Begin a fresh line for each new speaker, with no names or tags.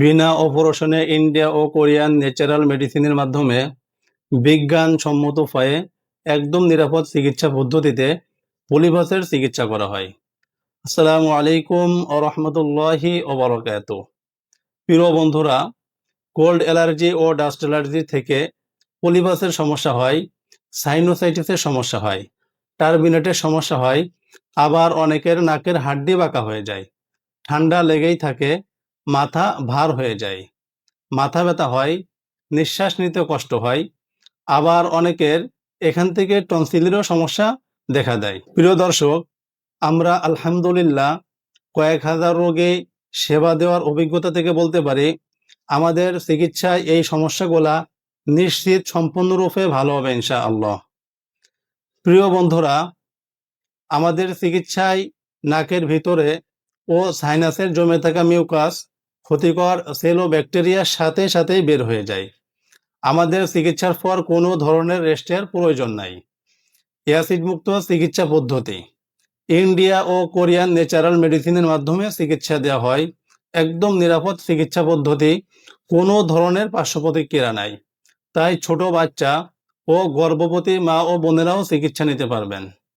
বিনা অপারেশনে ইন্ডিয়া ও Korean natural মেডিসিনের মাধ্যমে বিজ্ঞানসম্মত উপায়ে একদম নিরাপদ চিকিৎসা পদ্ধতিতে পলিভাসের চিকিৎসা করা হয়। আসসালামু আলাইকুম ও রহমতুল্লাহি ওবরকাত প্রিয় বন্ধুরা, কোল্ড অ্যালার্জি ও ডাস্ট অ্যালার্জি থেকে পলিভাসের সমস্যা হয়, সাইনোসাইটিসের সমস্যা হয় টার্মিনেটের সমস্যা হয়, আবার অনেকের নাকের হাড্ডি বাঁকা হয়ে যায়, ঠান্ডা লেগেই থাকে মাথা ভার হয়ে যায়। মাথা ব্যথা হয়, নিঃশ্বাস নিতে কষ্ট হয়, আবার অনেকের এখান থেকে টনসিলেরও সমস্যা দেখা দেয়। প্রিয় দর্শক, আমরা আলহামদুলিল্লাহ কয়েক হাজার রোগে সেবা দেওয়ার অভিজ্ঞতা থেকে বলতে পারি, আমাদের চিকিৎসায় এই সমস্যাগুলা নিশ্চিত সম্পূর্ণরূপে ভালো হবে ইনশা আল্লাহ প্রিয় বন্ধুরা, আমাদের চিকিৎসায় নাকের ভিতরে ও সাইনাসের জমে থাকা মিউকাস ক্ষতিকর সেল ও ব্যাকটেরিয়ার সাথে সাথেই বের হয়ে যায়। আমাদের চিকিৎসার পর কোনো ধরনের রেস্টের প্রয়োজন নাই। অ্যাসিড মুক্ত চিকিৎসা পদ্ধতি। ইন্ডিয়া ও কোরিয়ান ন্যাচারাল মেডিসিনের মাধ্যমে চিকিৎসা দেওয়া হয়। একদম নিরাপদ চিকিৎসা পদ্ধতি। কোনো ধরনের পার্শ্ব প্রতিক্রিয়া নাই। তাই ছোট বাচ্চা ও গর্ভবতী মা ও বোনেরাও চিকিৎসা নিতে পারবেন।